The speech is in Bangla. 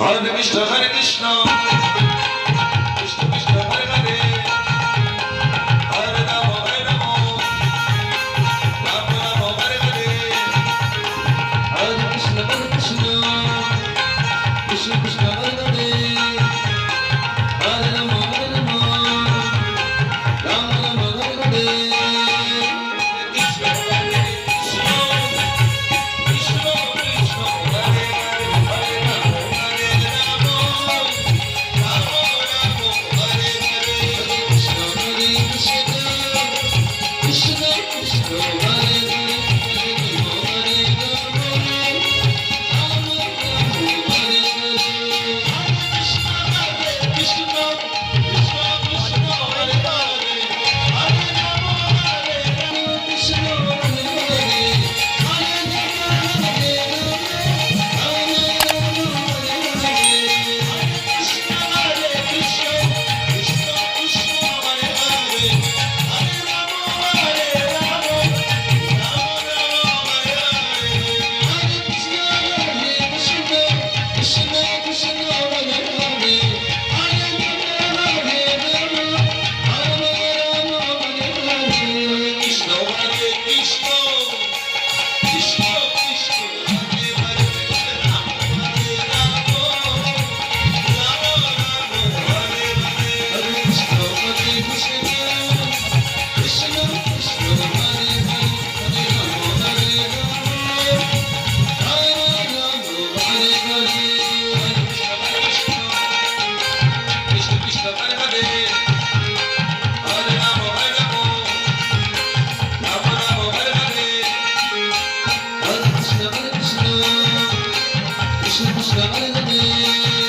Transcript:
হরে কৃষ্ণ হরে কৃষ্ণ। estou সংসার